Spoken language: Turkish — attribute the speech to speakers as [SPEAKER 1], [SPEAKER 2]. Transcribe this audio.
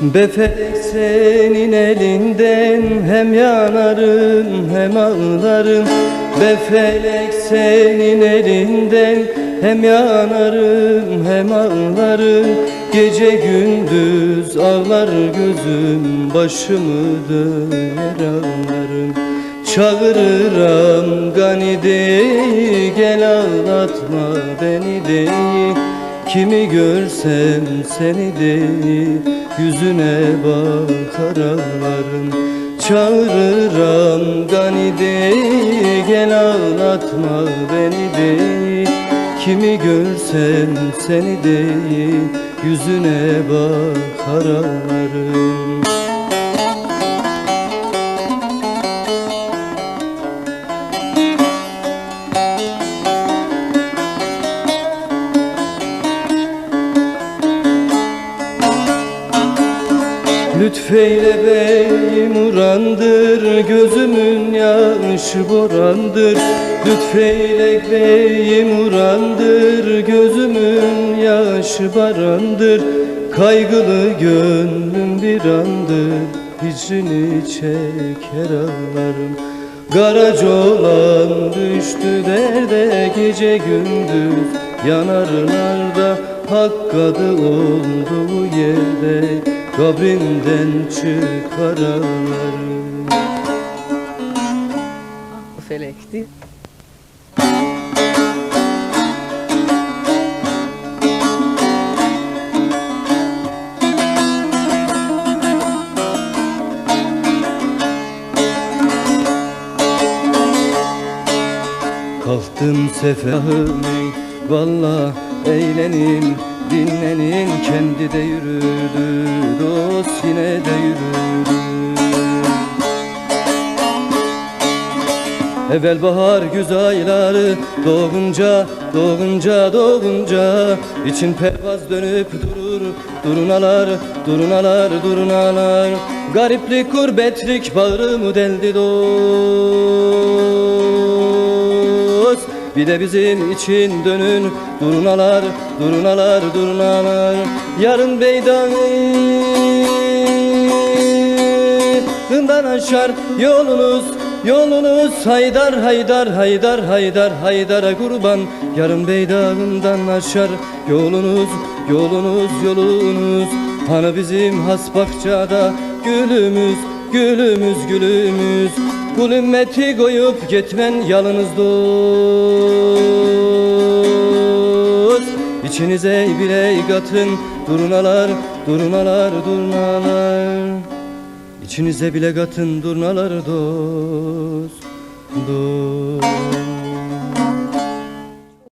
[SPEAKER 1] Befelek senin elinden hem yanarım hem ağlarım. Befelek senin elinden hem yanarım hem ağlarım. Gece gündüz ağlar gözüm başımı döner ağlarım. Çağırırım gani dey gel ağlatma beni dey Kimi görsem seni değil Yüzüne bakar ağlarım Çağırırım gani değil Gel ağlatma beni değil Kimi görsem seni değil Yüzüne bakar ağlarım Lütfeyle beyim urandır Gözümün yaşı borandır. Lütfeyle beyim urandır Gözümün yaşı barandır. Kaygılı gönlüm bir andır Hicrini çeker ağlarım. Garacı olan düştü derde Gece gündüz yanarlarda Hak adı olduğu yerde Kabrinden çıkar ağlarım
[SPEAKER 2] Bu felekti.
[SPEAKER 1] Kalktım sefahımı Valla eğlenin dinlenin Kendi de yürüdü Dost yine de yürüdü. Evvel bahar güz ayları Doğunca, doğunca, doğunca için pervaz dönüp durur Durunalar, durunalar, durunalar. Gariplik, gurbetlik bağrımı deldi dost Bir de bizim için dönün. Durunalar, durunalar, durunalar Yarın Beydan'dan aşar yolunuz Yolunuz. Haydar haydar haydar haydar haydara kurban. Yarın beydağından aşar yolunuz yolunuz yolunuz. Hani bizim hasbakçada gülümüz gülümüz gülümüz. Kul ümmeti koyup gitmen yalınız dost. İçinize bile katın durunalar durunalar durunalar İçinize bile katın durnalar dost. Dost